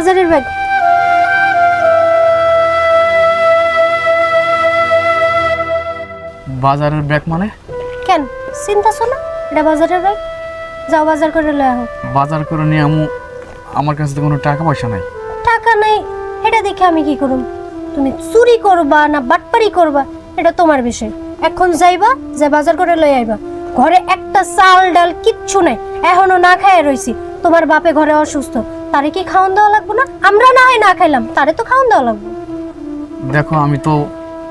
বাজারের ব্যাগ। বাজারের ব্যাগ মানে? কেন? চিন্তা শোনা এটা বাজারের ব্যাগ? যাও বাজার করে লয়ে আহো। বাজার করে নিয়ে আমু আমার কাছে তো কোনো টাকা পয়সা নাই। টাকা নাই। এটা দেখে আমি কি করুম? তুমি চুরি করবা না বাটপারি করবা? এটা তোমার বিষয়। এখন যাইবা যে বাজার করে লই আইবা। ঘরে একটা চাল ডাল কিচ্ছু নাই। এখনও না খায় রইছি। তোমার বাপে ঘরে অসুস্থ। তারে কি খাওয়ান দেওয়া লাগবে না? আমরা না হয় না খাইলাম তারে তো খাওয়ান দেওয়া লাগবো। দেখো আমি তো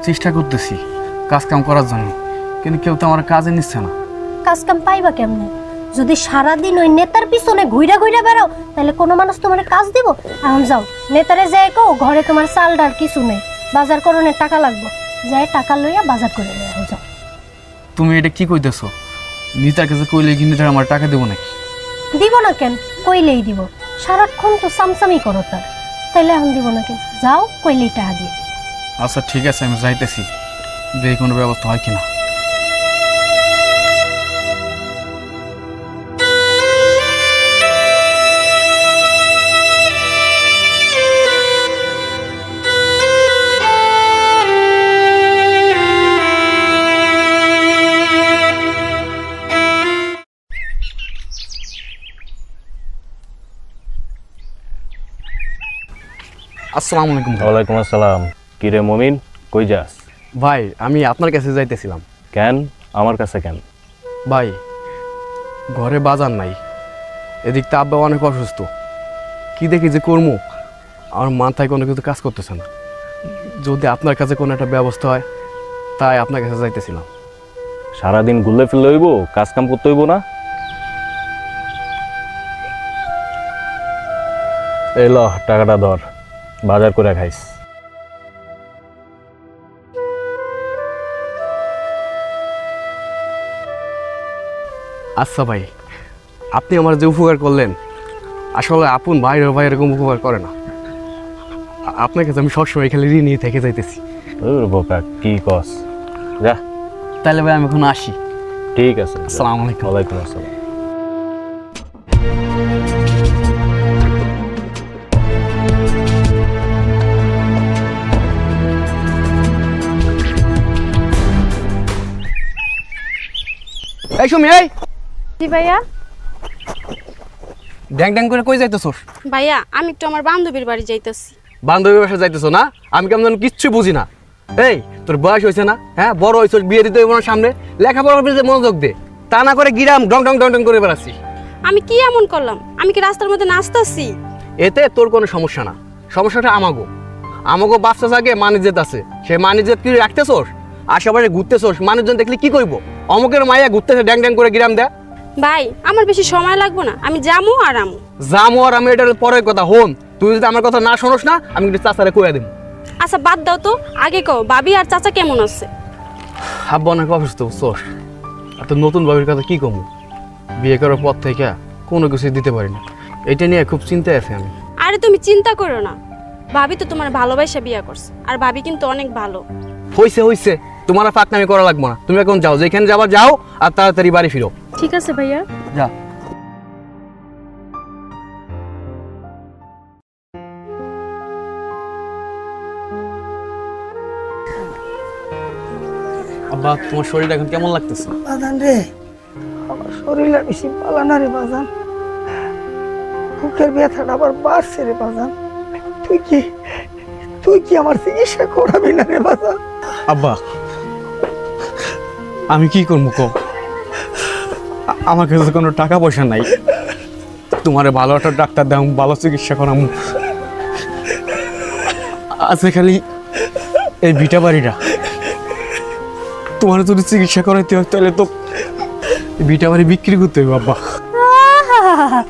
চেষ্টা করতেছি কাজ কাম করার জন্য কিন্তু কেউ তো আমার কাজে নিচ্ছে না। কাজ কাম পাইবা কেমনে? যদি সারাদিন ওই নেতার পিছনে ঘুইরা ঘুইরা বেড়াও তাহলে কোনো মানুষ তোমার কাজ দিব? এখন যাও নেতারে যাই কো ঘরে তোমার চাল ডাল কিছু নেই বাজার করণের টাকা লাগবে। যাই টাকা লইয়া বাজার করে নিয়ে যাও তুমি এটা কি কইতেছো? নিতার কাছে কইলে কি নিতার আমার টাকা দেবো নাকি? দিব না কেন? কইলেই দিব। সারাক্ষণ তো সামসামি করো তার তাইলে এখন দিব না কেন যাও কইলেই টাকা দিয়ে আচ্ছা ঠিক আছে, আমি যাইতেছি। দেখি কোনো ব্যবস্থা হয় কিনা। আসসালামু আলাইকুম। ওয়ালাইকুম আসসালাম। কিরে মমিন কই যাস? ভাই আমি আপনার কাছে যাইতেছিলাম। কেন? আমার কাছে কেন? ভাই ঘরে বাজার নাই। এদিক তো আব্বা অনেক অসুস্থ। কি দেখি যে কর্ম? আমার মাথায় কোনো কিছু কাজ করতেছে না। যদি আপনার কাছে কোনো একটা ব্যবস্থা হয় তাই আপনার কাছে যাইতেছিলাম। সারাদিন ঘুরলে ফিরলে হইব কাজ কাম করতে হইব না? এই ল টাকাটা ধর। বাজার করে খাইস। আচ্ছা ভাই আপনি আমার যে উপকার করলেন আসলে আপন ভাইয়ের ভাই এরকম উপকার করে না। আপনার কাছে আমি সবসময় খালি ঋণ নিয়ে থেকে যাইতেছি। বোকা কি কস? যা। তাহলে ভাই আমি এখন আসি। ঠিক আছে। আসসালামু আলাইকুম। ওয়ালাইকুম আসসালাম। এই সুমি এই। জি ভাইয়া। ড্যাং ড্যাং করে কই যাইতেছোস? ভাইয়া আমি একটু আমার বান্ধবীর বাড়ি যাইতেছি। বান্ধবীর বাসায় যাইতেছো না? আমি কেমন যেন কিচ্ছু বুঝি না। এই তোর বয়স হয়েছে না? হ্যাঁ বড় হয়েছ বিয়ে দিতে হইব না সামনে। লেখাপড়ার প্রতি মনোযোগ দে তা না করে গিরাম ডং ডং ডং ডং করে বেড়াচ্ছিস। আমি কি এমন করলাম? আমি কি রাস্তার মধ্যে নাচতেছি? এতে তোর কোনো সমস্যা না। সমস্যাটা আমাগো। আমাগো বাচ্চা জাগে মানিজেত আছে। সে মানিজেত কি রাখতেছোস? আশেপাশে ঘুরতেছোস মানুষজন দেখলে কি করব অমুকের মায়া ঘুরতেছে ড্যাং ড্যাং করে গিরাম দেয়। ভাই আমার বেশি সময় লাগবে না। আমি যামু আর আমু। জামো আর আমি এটার পরের কথা হন তুই যদি আমার কথা না শোনস না আমি কিন্তু চাচারে কইয়া দেবো আচ্ছা বাদ দাও তো। আগে কও ভাবি আর চাচা কেমন আছে? আব্বা অনেক অসুস্থ বুঝছোস? আর তোর নতুন বাবির কথা কি কমু? বিয়ে করার পর থেকে কোনো কিছু দিতে পারি না। এটা নিয়ে খুব চিন্তায় আছি আমি। আরে তুমি চিন্তা করো না। ভাবি তো তোমার ভালোবাসা বিয়া করছে আর ভাবি কিন্তু অনেক ভালো। হইছে হইছে। তোমার ফাঁকনামি করা লাগবে না। তুমি এখন যাও যেখানে যাবার যাও আর তাড়াতাড়ি বাড়ি ফিরো। ঠিক আছে ভাইয়া। যা। আব্বা তোমার শরীরটা এখন কেমন লাগতেছে? বাজান রে আমার শরীরে বেশি পালা না রে বাজান। বুকের ব্যথাটা আবার বাড়ছে রে বাজান। তুই কি তুই কি আমার চিকিৎসা করাবি না রে বাজান? আব্বা আমি কি করব কো? আমার কাছে কোনো টাকা পয়সা নাই। তোমার ভালো একটা ডাক্তার দাম ভালো চিকিৎসা করাম। আছে খালি এই ভিটা বাড়িটা। তোমার যদি চিকিৎসা করাইতে হয় তাহলে তো ভিটা বাড়ি বিক্রি করতে হবে আহাহাহা,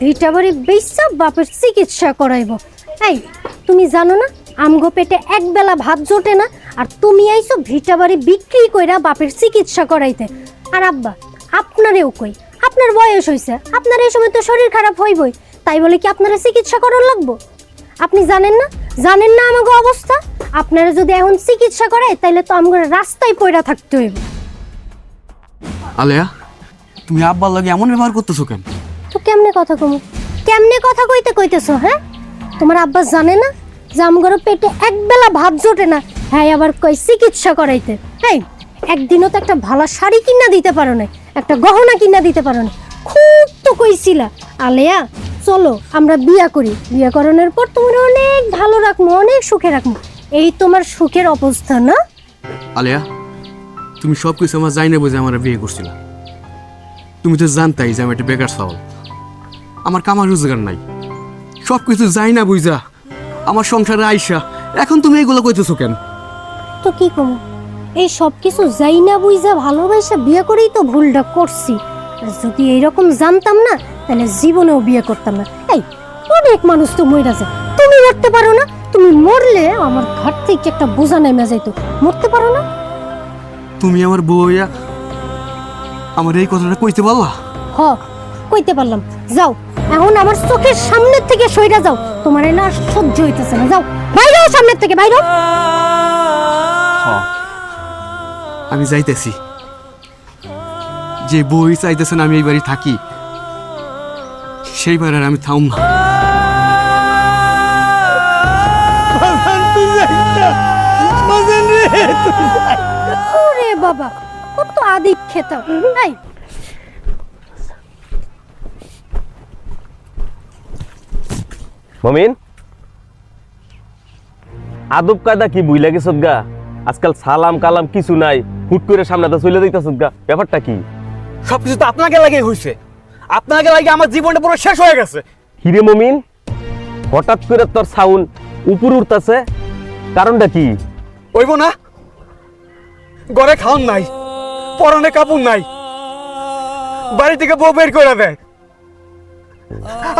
ভিটা বাড়ি বেসা বাপের চিকিৎসা করাইব। এই তুমি জানো না আমগো পেটে এক বেলা ভাত জোটে না? আর তুমি আইছো ভিটা বাড়ি বিক্রি কইরা বাপের চিকিৎসা করাইতে। আর আব্বা আপনারেও কই আপনার বয়স হইছে আপনার এই সময় তো শরীর খারাপ হইবই তাই বলে কি আপনারা চিকিৎসা করার লাগবো? আপনি জানেন না? জানেন না আমাগো অবস্থা? আপনারা যদি এখন চিকিৎসা করায় তাইলে তো আমগো রাস্তায় পয়রা থাকতে হইব। আলেয়া তুমি আব্বার লাগে এমন ব্যবহার করতেছো কেন? তো কেমনে কথা কমু? কেমনে কথা কইতে কইতেছো হ্যাঁ? তোমার আব্বা জানে না? যে আমগর পেটে একবেলা ভাত জোটে না। হ্যাঁ আবার কই চিকিৎসা করাইতে হ্যাঁ একদিনও তো একটা ভালো শাড়ি কিনা দিতে পারো না একটা গহনা কিনা দিতে পারো না খুব তো কইছিলা। আলেয়া, চলো, আমরা বিয়া করি। বিয়া করানোর পর তোমার অনেক ভালো রাখব অনেক সুখে রাখব এই তোমার সুখের অবস্থা না? আলেয়া, তুমি সব কিছু আমার যাই না বুঝে আমার বিয়ে করছিল। তুমি তো জানতাই যে আমি একটা বেকার চাওয়াল আমার কামার রোজগার নাই। সব কিছু যাই না বুঝা। আমার সংসারে আইসা এখন তুমি এগুলো কইতেছো কেন? তো কি কমো? এই সব কিছু যাই না বুঝা ভালোবাসা বিয়ে করেই তো ভুলটা করছি। আর যদি এইরকম জানতাম না তাহলে জীবনেও বিয়ে করতাম না। এই অনেক মানুষ তো মরে যায়। তুমি মরতে পারো না তুমি মরলে আমার ঘাট থেকে একটা বোঝা নেমে যাইতো। মরতে পারো না? তুমি আমার বইয়া আমার এই কথাটা কইতে পারলা? হ কইতে পারলাম। যাও এখন আমার চোখের সামনের থেকে সইরা যাও। তোমার এ না সহ্য হইতেছে না। যাও বাইরে সামনের থেকে বাইরে হও। আমি যাইতেছি। যে বই চাইতেছেন আমি এই বাড়ি থাকি। সেই বাড়ি আর আমি থাম না। বাবা কত আদিক খেতা মমিন? আদব কায়দা কি বুইলা গেছত গা? আজকাল সালাম কালাম কিছু নাই হুট করে সামনে তো চলে যাইতেছ গা। ব্যাপারটা কি? সবকিছু তো আপনাকে লাগে হয়েছে আপনাকে লাগে আমার জীবনটা পুরো শেষ হয়ে গেছে। হিরে মমিন? হঠাৎ করে তোর সাউন্ড উপর উঠতেছে কারণটা কি? ওইব না। ঘরে খাওয়ান নাই পরনে কাপড় নাই বাড়ি থেকে বউ বের করে দেয়।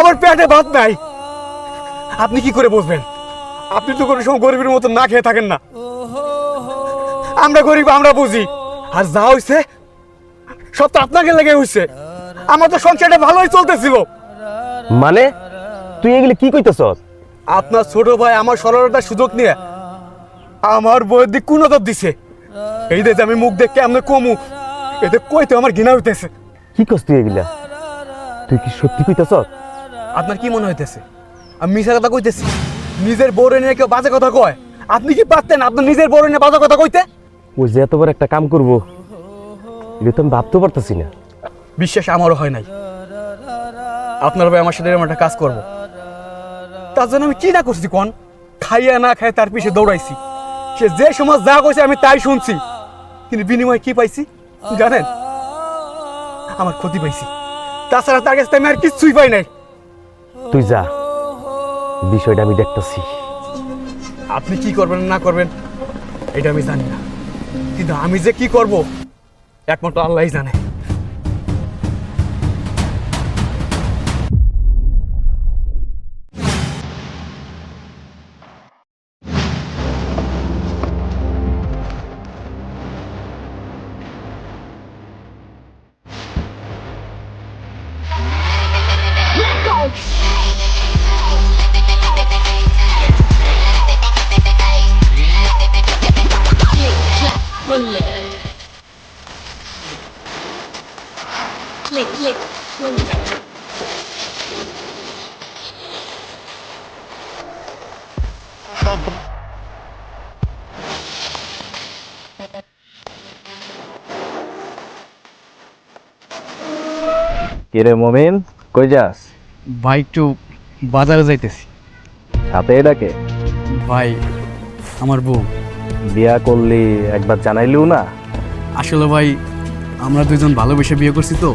আমার পেটে ভাত নাই। আপনি কি করে বুঝবেন? আপনি তো কোনো সময় গরিবের মতো না খেয়ে থাকেন না। আমরা গরিব আমরা বুঝি। আর যা হইছে সব তো আপনাকে লেগে হইছে। আমার তো সংসারটা ভালোই চলতেছিল। মানে? তুই এগুলি কি কইতেছ আপনার ছোট ভাই আমার সরলতার সুযোগ নিয়ে আমার বইয়ের দিক কোন দিছে। এই যে আমি মুখ দেখে আমি কমু এতে কইতে আমার ঘৃণা হইতেছে। কি করছ তুই এগুলা? তুই কি সত্যি কইতেছ আপনার কি মনে হইতেছে? আমি মিশা কথা কইতেছি। নিজের বউরে নিয়ে কেউ বাজে কথা কয়? আপনি কি পারতেন আপনার নিজের বউরে নিয়ে বাজে কথা কইতে? ও যে এত বড় একটা কাম করব এটা তো আমি ভাবতে পারতেছি না। বিশ্বাস আমারও হয় নাই। আপনার ভাই আমার সাথে এরকম একটা কাজ করব। তার জন্য আমি কি না করছি কোন? খাইয়া না খাই তার পিছে দৌড়াইছি। সে যে সমাজ যা কইছে আমি তাই শুনছি। কিন্তু বিনিময়ে কি পাইছি? জানেন? আমার ক্ষতি পাইছি। তাছাড়া তার কাছে আমি আর কিচ্ছুই পাই নাই। তুই যা। বিষয়টা আমি দেখতেছি। আপনি কি করবেন, না করবেন, এটা আমি জানি না। কিন্তু আমি যে কি করব, একমাত্র আল্লাহই জানে। কিরে মমিন কই যাস? ভাই একটু বাজারে যাইতেছি। সাথে এটাকে ভাই আমার বউ। বিয়া করলি একবার জানাইলিও না? আসলে ভাই আমরা দুজন ভালোবেসে বিয়ে করছি তো।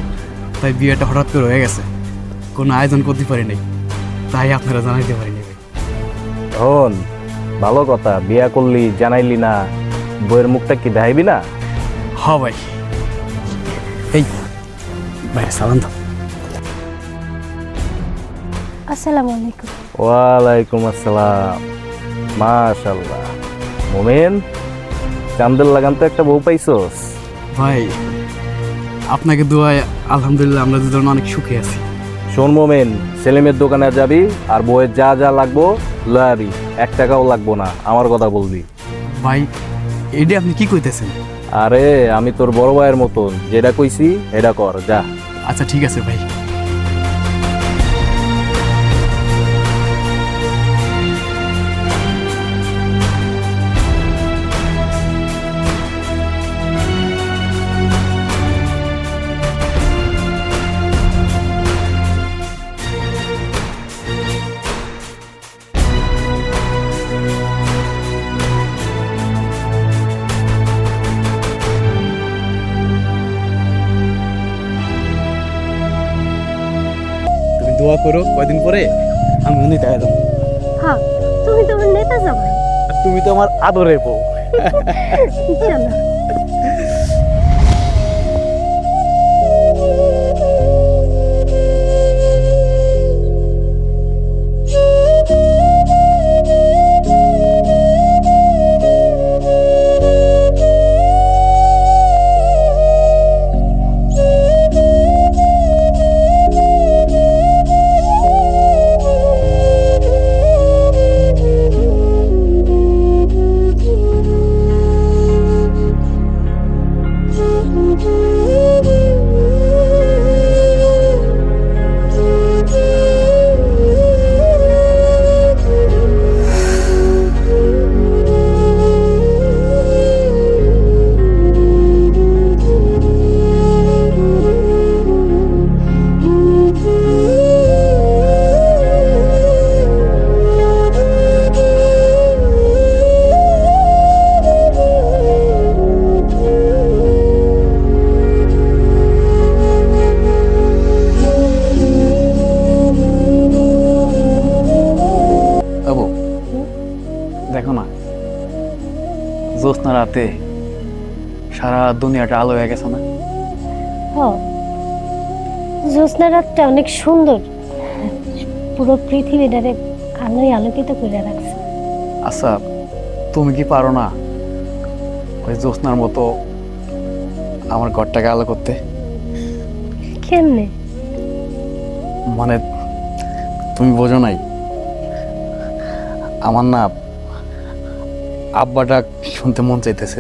তাই বিয়েটা হঠাৎ করে হয়ে গেছে। কোনো আয়োজন করতে পারি নাই। তাই আপনারা জানাইতে পারিনি হন ভালো কথা বিয়া করলি জানাইলি না বইয়ের মুখটা কি দেখাইবি না? হ ভাই। এই ভাই সালাম দাও। আসসালামু আলাইকুম। ওয়ালাইকুম আসসালাম। মাশাল্লাহ মোমেন চান্দের লাগান তো একটা বউ পাইছস। ভাই আপনাকে দোয়ায় আলহামদুলিল্লাহ আমরা দুজন অনেক সুখে আছি। শোন মোমেন সেলিমের দোকানে যাবি আর বইয়ের যা যা লাগবো লয়াবি এক টাকাও লাগবো না আমার কথা বলবি। ভাই এটা আপনি কি কইতেছেন? আরে আমি তোর বড় ভাইয়ের মতন যেটা কইছি এটা কর যা। আচ্ছা ঠিক আছে ভাই। করো কয়দিন পরে আমি উনি দেখা যাব। হ্যাঁ তুমি তো আমার নেতা যাবে তুমি তো আমার আদরের বউ। চলো রাতে সারা দুনিয়াটা আলো হয়ে গেছে না? হ। জ্যোৎস্না রাতটা অনেক সুন্দর। পুরো পৃথিবীটারে আলোয় আলোকিত করে রাখছে। আচ্ছা তুমি কি পারো না ওই জ্যোৎস্নার মতো আমার ঘরটাকে আলো করতে? কেমনে? মানে তুমি বোঝো নাই আমার না আব্বাটা শুনতে মন চাইতেছে।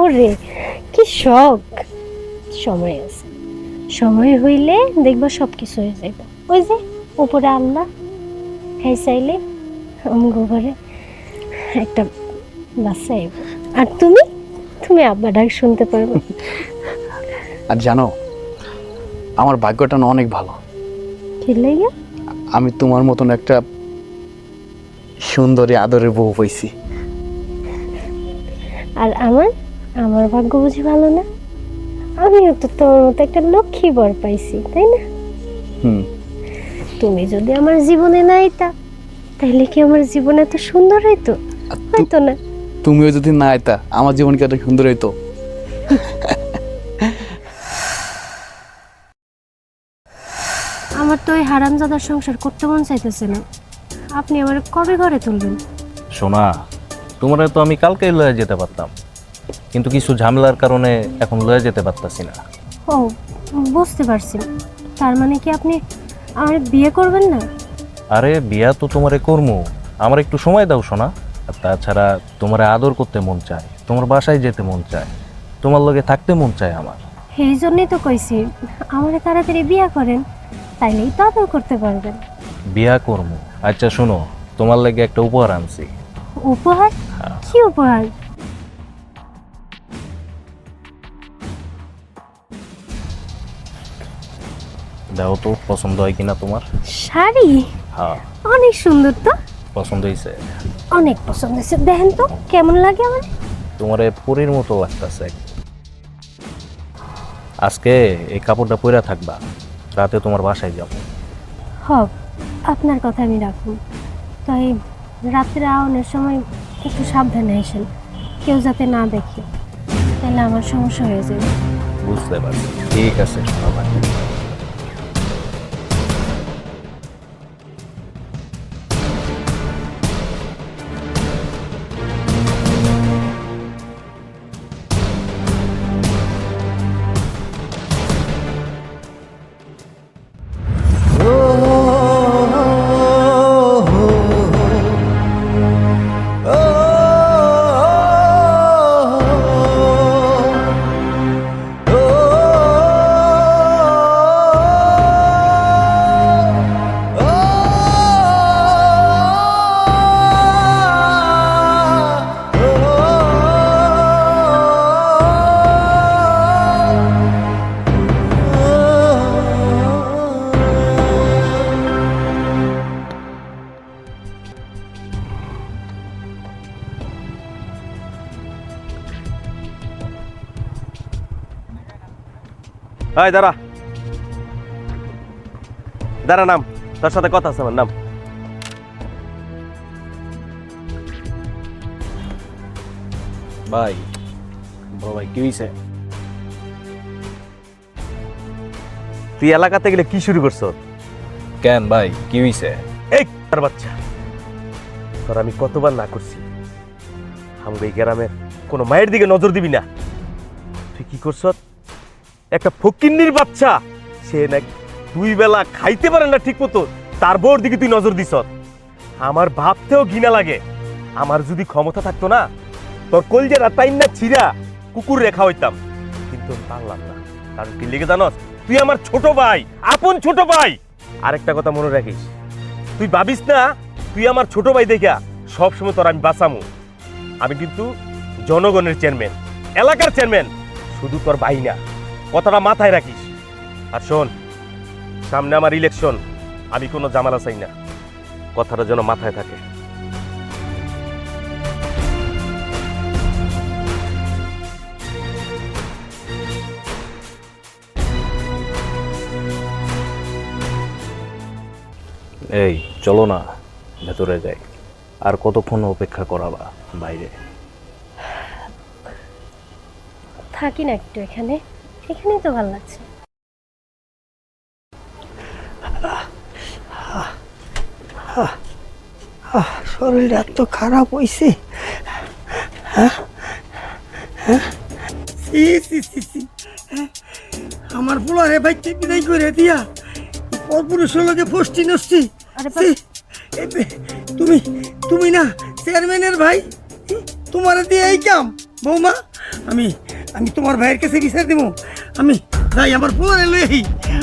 ওরে কি শখ। সময় আছে। সময় হইলে দেখবা সব কিছু হয়ে যাবে ওই যে উপরে আল্লাহ হ্যাঁ চাইলে ঘরে একটা বাচ্চা আইব। আর তুমি? তুমি আব্বা ডাক শুনতে পারবে। আর জানো আমার ভাগ্যটা না অনেক ভালো। কি লাগে আমি তোমার মতন একটা সুন্দরী আদরের বউ পাইছি আর আমার? আমার ভাগ্য বুঝি ভালো না? আমিও তো তোমার মতো একটা লক্ষ্মী বর পাইছি তাই না? হুম। তুমি যদি আমার জীবনে না আইতা তাহলে কি আমার জীবন এত সুন্দর হইতো? হয়তো না। তুমিও যদি না আইতা আমার জীবন কি এত সুন্দর হইতো? আমার তো ওই হারামজাদার সংসার করতে মন চাইতেছে না। আপনি আমার কবে ঘরে তুলবেন? সোনা তোমার তো আমি কালকেই লয়ে যেতে পারতাম। কিন্তু কিছু ঝামেলার কারণে এখন লয়ে যেতে পারতাছি না। ও বুঝতে পারছি। তার মানে কি আপনি আমার বিয়ে করবেন না? আরে বিয়া তো তোমারে করমু। আমার একটু সময় দাও সোনা। আর তাছাড়া তোমারে আদর করতে মন চায়। তোমার বাসায় যেতে মন চায়। তোমার লগে থাকতে মন চায় আমার। এই জন্যই তো কইছি আমার তাড়াতাড়ি বিয়ে করেন তাইলেই তো আদর করতে পারবেন। বিয়া করমু। আচ্ছা শোনো তোমার লাগে একটা উপহার আনছি। উপহার? কি উপহার? দাও তো পছন্দ হয় কিনা তোমার? শাড়ি? হ্যাঁ। অনেক সুন্দর তো। পছন্দ হয়েছে অনেক পছন্দ হয়েছে দেখেন তো কেমন লাগে আমার? তোমারে পরীর মতো লাগতেছে। আজকে এই কাপড়টা পরে থাকবা রাতে তোমার বাসায় যাব। হব। আপনার কথা আমি রাখুন তাই রাত্রে আওয়ানোর সময় একটু সাবধানে আসেন। কেউ যাতে না দেখে, তাহলে আমার সমস্যা হয়ে যাবে। বুঝতে পারছি। ঠিক আছে এই দাঁড়া। দাঁড়া নাম। তোর সাথে কথা আছে আমার নাম। ভাই বড় ভাই কি হয়েছে তুই এলাকাতে গেলে কি শুরু করছ? কেন ভাই কি হয়েছে এই তার বাচ্চা। তোর আমি কতবার না করছি। আমাকে এই গ্রামের কোনো মায়ের দিকে নজর দিবি না। তুই কি করছ? একটা ফকিন্নির বাচ্চা। সে না দুই বেলা খাইতে পারে না ঠিক মতো তার বউর দিকে তুই নজর দিস। আমার ভাবতেও ঘৃণা লাগে। আমার যদি ক্ষমতা থাকতো না, তোর কলজেরা তাই না ছিঁড়া কুকুর রেখা হইতাম। কিন্তু পারলাম না। কারণ কি লিখে জানস, তুই আমার ছোট ভাই, আপন ছোট ভাই। আরেকটা কথা মনে রাখিস, তুই ভাবিস না, তুই আমার ছোট ভাই দেখা সবসময় তোর আমি বাঁচামু। আমি কিন্তু জনগণের চেয়ারম্যান, এলাকার চেয়ারম্যান, শুধু তোর ভাই না। কথাটা মাথায় রাখিস। আর শোন সামনে আমার ইলেকশন আমি কোনো জামালা চাই না। কথাটা যেন মাথায় থাকে। এই চলো না ভেতরে যাই। আর কতক্ষণ অপেক্ষা করাবা বাইরে? থাকি না একটু এখানে। এখানেই তো ভালো লাগছে শরীরটা এত খারাপ হইছে হ্যাঁ? হ্যাঁ? ছি। হ্যাঁ? আমার পোলারে বাইকে বিদায় করে দিয়া পরপুরুষের লগে ফষ্টি নষ্টি তুমি তুমি না চেয়ারম্যানের ভাই তোমার দিয়ে এই কাম বৌমা আমি আমি তোমার ভাইয়ের কাছে বিচার দেবো আমি তাই আমার পোলারে লই।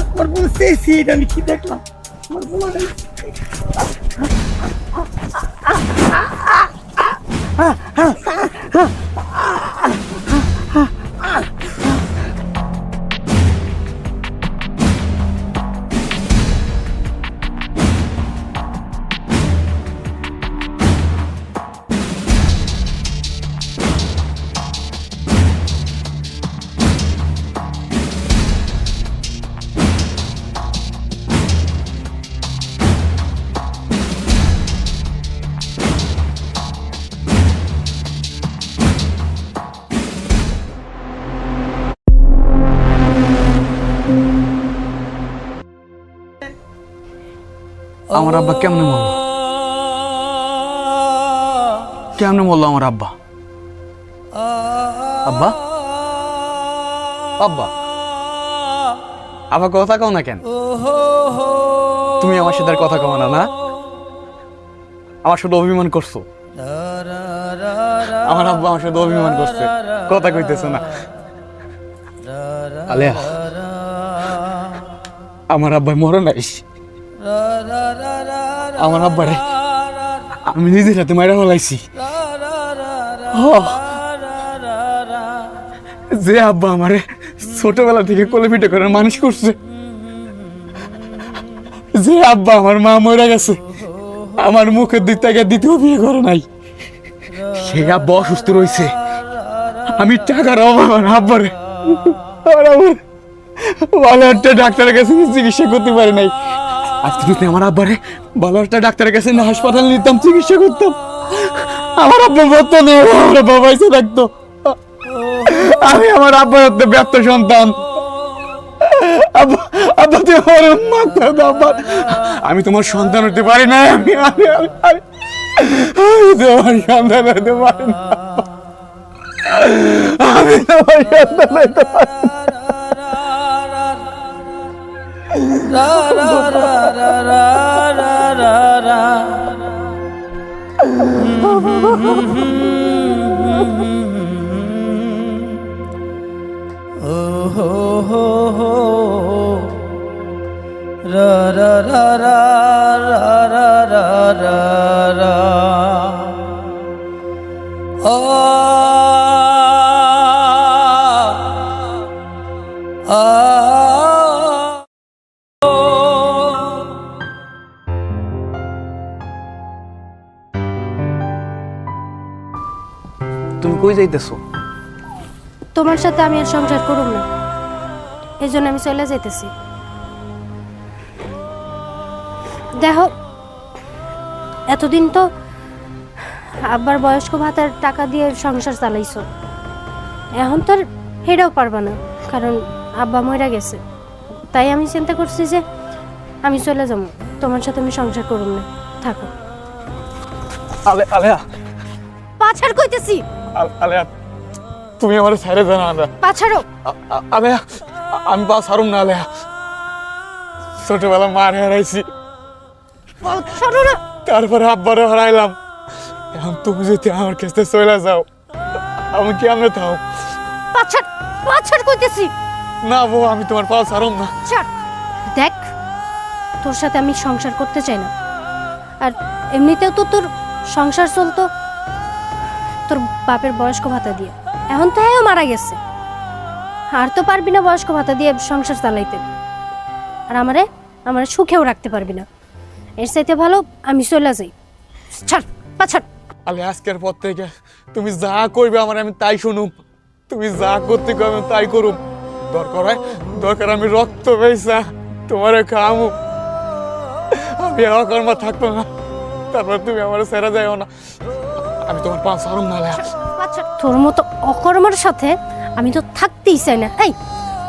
আমার পোলা চেয়েছি এটা আমি কি দেখলাম? আমার পোলারে আমার আব্বা কেমনে মরলো? কেমনে মরলো আমার আব্বা? আব্বা? আব্বা? আব্বা, কথা কও না কেন? তুমি আমার সাথে আর কথা কও না না? আমার সাথে অভিমান করছ? আমার আব্বা আমার সাথে অভিমান করছে। কথা কইতেছো না। আলেয়া, আমার আব্বাই মরে নাই। আমার আব্বারে। আমি নিজের হাতে মাইরা ফেলাইছি। হ। যে আব্বা আমারে ছোটবেলা থেকে কোলে পিঠে করে মানুষ করছে। যে আব্বা আমার মা মরে গেছে, আমার মুখের দিক থেকে দ্বিতীয় বিয়ে করে নাই। সে আব্বা অসুস্থ রয়েছে আমি টাকার অভাব আমার আব্বারে। আমার ভালো একটা ডাক্তারের কাছে চিকিৎসা করতে পারি নাই। আজকে যদি আমার আব্বারে ভালো একটা ডাক্তারের কাছে না হাসপাতাল নিতাম, চিকিৎসা করতাম। আমার আব্বা বলতো, না, আমার বাবা এসে থাকতো আমি আমার আব্বার হাতে ব্যর্থ সন্তান। আব্বা আব্বা, তুমি আমার মাথা দাও, আব্বা। আমি তোমার সন্তান হতে পারি না, আমি আমি আমি, আমি- আমি তোমার সন্তান হতে পারি না। আমি তোমার সন্তান হতে পারি না। তুমি কই যাইতেছো? তোমার সাথে আমি আর সংসার করুম না। এই জন্য আমি চলে যাইতেছি। দেখো এতদিন তো আব্বার বয়স্ক ভাতার টাকা দিয়ে সংসার চালাইছো। এখন তো আর হেরাও পারবা না কারণ আব্বা মইরা গেছে। তাই আমি চিন্তা করছি যে আমি চলে যাব। তোমার সাথে আমি সংসার করুম না। থাকো। আলে আলেয়া পাছাড় কইতেছি! আল- আলেয়া তুমি আমার ছেড়ে দেন না পাছাড়ো। আ- আ- আলেয়া আমি পা সারুম না আলেয়া। ছোটবেলা মার হারাইছি। তারপরে আব্বারে হারাইলাম। এখন তুমি যদি আমার কাছে চলে যাও আমি কেমনে থাও পাছাড় পাছাড় কইতেছি। না বউ আমি তোমার পা সারুম না। ছাড়। দেখ তোর সাথে আমি সংসার করতে চাই না। আর এমনিতেও তো তোর সংসার চলতো। তোর বাপের বয়স্ক ভাতা দিয়ে। এখন তো হ্যাঁ মারা গেছে। আর তো পারবি না বয়স্ক ভাতা দিয়ে সংসার চালাইতে। আর আমারে আমারে সুখেও রাখতে পারবি না। এর চাইতে ভালো আমি চলে যাই। আলে আজকের পর থেকে তুমি যা করবে আমার আমি তাই শুনুম। তুমি যা করতে আমি তাই করুম। দরকার হয়, দরকার আমি রক্ত পেয়েছা তোমারে খামু আমি আর অকর্মা থাকব না। তারপর তুমি আমার সেরা যাইও না। আমি তোমার পাঁচ সারুম না আলেয়া পাছাড় তোর মতো অকর্মার সাথে আমি তো থাকতেই চাই না। এই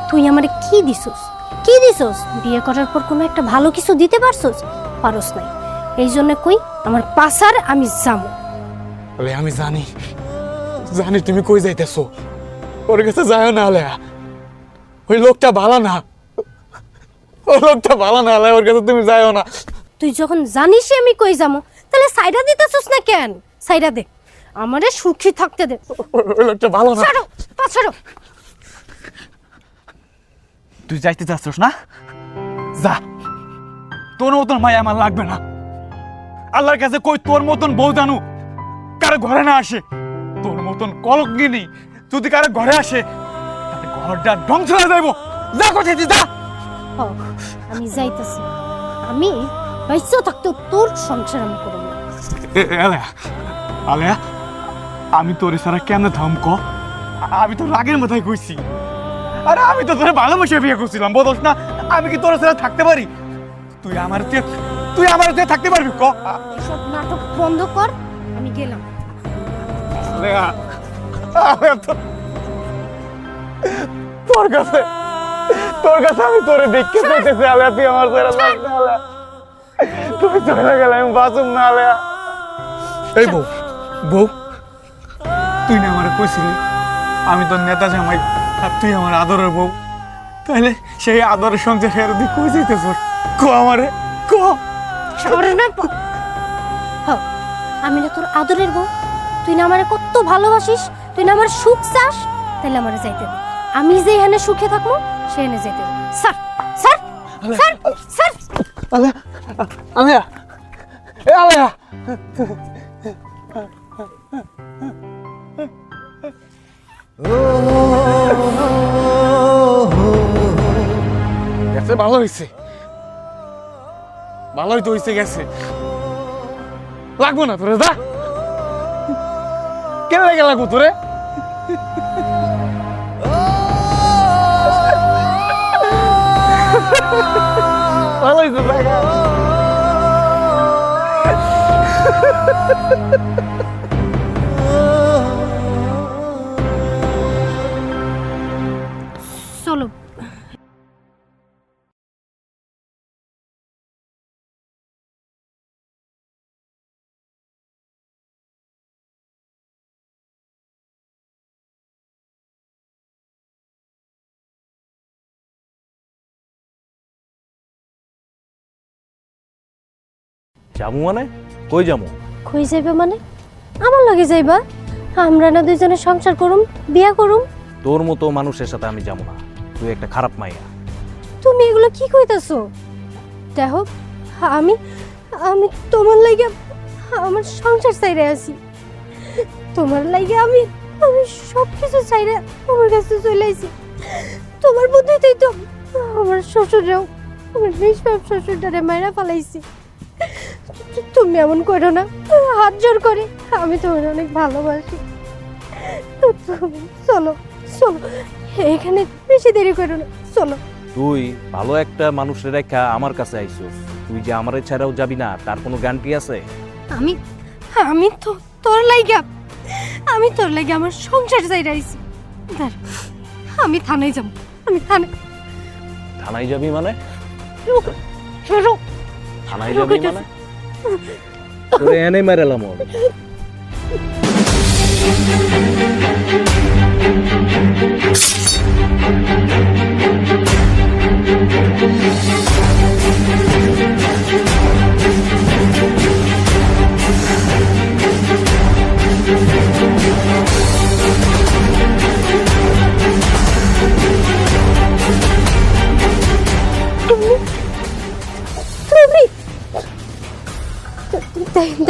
তুই আমারে কি দিছস? কি দিছস? বিয়ে করার পর কোনো একটা ভালো কিছু দিতে পারছস? পারস নাই। এই জন্য কই আমার পাসার আমি যাব। বলে আমি জানি। জানি তুমি কই যাইতেছো। ওর কাছে যাও না আলেয়া ওই লোকটা ভালো না। ওই লোকটা ভালো না আলেয়া ওর কাছে তুমি যাও না। তুই যখন জানিস আমি কই যাব তাহলে সাইডা দিতেছস না কেন? সাইডা দে। আমারে সুখী থাকতে দে। ওই- লোকটা ভালো না। ছাড়ো পাছাড়ো তুই যাইতে চাচ্ছস না? যা। তোর মতন মাই আমার লাগবে না। আল্লাহর কাছে কই তোর মতন বউ জানু কারও ঘরে না আসে। তোর মতন কলক গিনি যদি কারও ঘরে আসে তাহলে ঘরটা ধ্বংস হয়ে যাইব। যা কোথায় যা। আমি যাইতেছি। আমি বাইসেও থাকতেও তোর সংসার আমি করব না। আলেয়া আমি তোর সারা কেমনে থাম ক আমি তো রাগের মাথায় কইছি। আরে আমি তো তোরে ভালোবাসে বিয়ে করছিলাম বদস না। আমি কি তোর সাথে থাকতে পারি? তুই আমার তে তুই আমার তে থাকতে পারবি ক? সব নাটক বন্ধ কর আমি গেলাম। আলেয়া তোর কাছে তোর কাছে আমি তোরে দেখতে চাইতেছি আলেয়া তুই আমার আলেয়া। তুই চলে গেলে আমি বাঁচুম না আলেয়া। এই বউ। বউ তুই না আমার কইছিলি আমি তোর নেতা জামাই আর তুই আমার আদরের বউ। তাহলে সেই আদরের সংসার ফেরত দিয়ে কই যাইতেছ? কো আমারে কো। আমি না তোর আদরের বউ। তুই না আমারে কত ভালোবাসিস তুই না আমার সুখ চাস তাহলে আমারে যাইতে দে। আমি যে এখানে সুখে থাকব সেখানে যেতে দে। Sir sir sir sir. Aleya Aleya এ আলেয়া। গেছে, ভালো হয়েছে ভালোই তো হয়েছে গেছে। লাগবো না তোরে দা কেন লাগে লাগবো তোরে? ভালো হয়েছে দেখা জামু মানে? কই যাব? কই যাইবা মানে? আমার লগে যাইবা। আমরা না দুইজনে সংসার করুম বিয়া করুম। তোর মতো মানুষের সাথে আমি যাব না। তুই একটা খারাপ মাইয়া। তুমি এগুলো কি কইতাছো? দেখো আমি আমি তোমার লাগে আমার সংসার চাইরে আছি। তোমার লাগে আমি আমি সব কিছু চাইরে আমার কাছে চলে আইছি। তোমার বুদ্ধিতেই তো আমার শ্বশুরেও আমার নিষ্পাপ শ্বশুরটারে মায়েরা পালাইছি তুমি এমন করো না। হাত জোর করে। আমি তোমার অনেক ভালোবাসি। চলো চলো। এখানে বেশি দেরি করো না। চলো। তুই ভালো একটা মানুষের রেখা আমার কাছে আইসোস। তুই যে আমারে ছাড়াও যাবি না তার কোনো গ্যারান্টি আছে? আমি আমি তো তোর লাইগা। আমি তোর লাইগা আমার সংসার চাই রাইছি আমি থানায় যাব। আমি থানায় থানায় যাবি মানে? শুরু থানায় যাবি মানে? তোরে এনে মেরেলাম ওর তুমি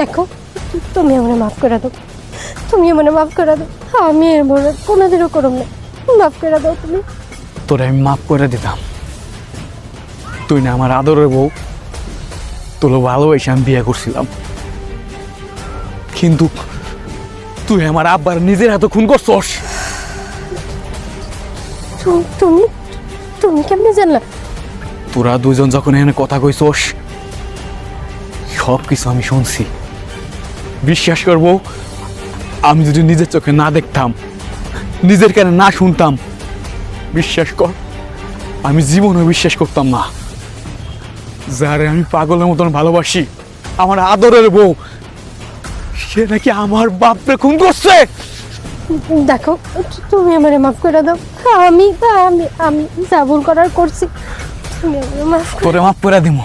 দেখো তুমি আমার মাফ করে দাও। তুমি আমার মাফ করে দাও। আমি এর মনে কোনোদিনও করব না। মাফ করে দাও তুমি। তোরে আমি মাফ করে দিতাম। তুই না আমার আদরের বউ। তোর ভালোবেসে আমি বিয়ে করছিলাম। কিন্তু তুই আমার আব্বার নিজের হাতে খুন করছস। তুমি তুমি কেমনে জানলা? তোরা দুজন যখন এখানে কথা কইছস সব কিছু আমি শুনছি। বিশ্বাস করব আমি যদি নিজের চোখে না দেখতাম নিজের কানে না শুনতাম বিশ্বাস কর আমি জীবনে বিশ্বাস করতাম না। যারে আমি পাগলের মতন ভালোবাসি আমার আদরের বউ সে নাকি আমার বাপরে খুন করছে। দেখো তুমি আমার মাফ করে দাও। আমি আমি আমি যা ভুল করার করছি তুমি আমারে মাফ করে- তোরে মাফ করে দিব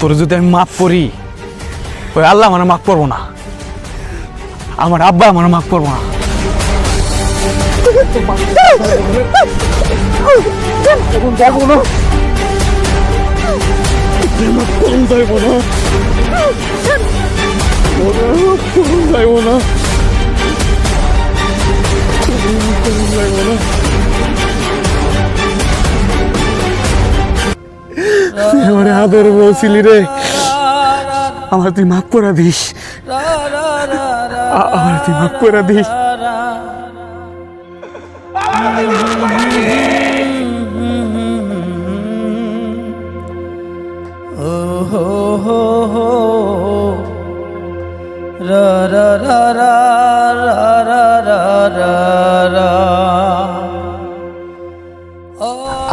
তোরে যদি আমি মাফ করি, ওই আল্লাহ আমার মাফ করব না। আমার আব্বা আমার মাফ করব না। যাইবো না। যাইবো না আমার আদর বলছিলি রে। আমার তুই মাফ করে দিস। আমার তুই মাফ করে দিস।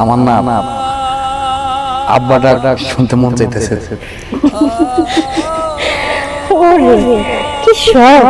আমার না আব্বাটা শুনতে মন চাইতেছে। কি শখ।